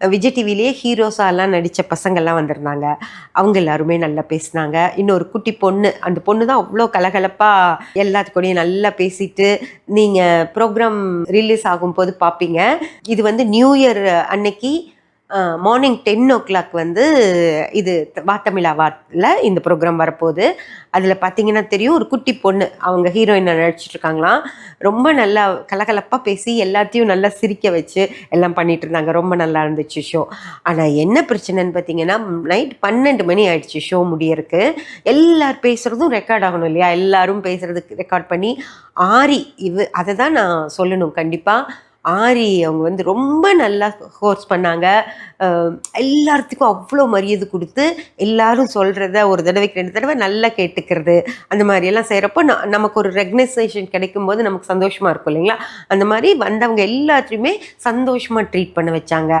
விஜய் டிவிலேயே ஹீரோஸாலாம் நடித்த பசங்கள்லாம் வந்திருந்தாங்க. அவங்க எல்லாருமே நல்லா பேசினாங்க. இன்னொரு குட்டி பொண்ணு அந்த பொண்ணு தான் அவ்வளோ கலகலப்பாக எல்லாத்துக்கூடையும் நல்லா பேசிட்டு நீங்கள் ப்ரோக்ராம் ரிலீஸ் ஆகும்போது பார்ப்பீங்க இது வந்து நியூ இயர் அன்னைக்கு மார்னிங் டென் ஓ கிளாக் வந்து இது வாத்தமிழா வாத்தில் இந்த ப்ரோக்ராம் வரப்போகுது. அதில் பார்த்தீங்கன்னா தெரியும் ஒரு குட்டி பொண்ணு அவங்க ஹீரோயினை நினச்சிட்டு இருக்காங்களாம். ரொம்ப நல்லா கலகலப்பாக பேசி எல்லாத்தையும் நல்லா சிரிக்க வச்சு எல்லாம் பண்ணிகிட்டு இருந்தாங்க. ரொம்ப நல்லா இருந்துச்சு ஷோ ஆனால் என்ன பிரச்சனைன்னு பார்த்தீங்கன்னா நைட் பன்னெண்டு மணி ஆயிடுச்சு ஷோ முடியறக்கு எல்லார் பேசுகிறதும் ரெக்கார்ட் ஆகணும் இல்லையா? எல்லாரும் பேசுகிறதுக்கு ரெக்கார்ட் பண்ணி ஆரி இவ அதை தான் நான் சொல்லணும். கண்டிப்பாக ஆரி அவங்க வந்து ரொம்ப நல்லா ஹோர்ஸ் பண்ணாங்க. எல்லாத்துக்கும் அவ்வளோ மரியாதை கொடுத்து எல்லாரும் சொல்கிறத ஒரு தடவைக்கு ரெண்டு தடவை நல்லா கேட்டுக்கிறது. அந்த மாதிரியெல்லாம் செய்கிறப்போ ந நமக்கு ஒரு ரெகனைசேஷன் கிடைக்கும் போது நமக்கு சந்தோஷமாக இருக்கும் இல்லைங்களா? அந்த மாதிரி வந்தவங்க எல்லாத்தையுமே சந்தோஷமாக ட்ரீட் பண்ண வச்சாங்க.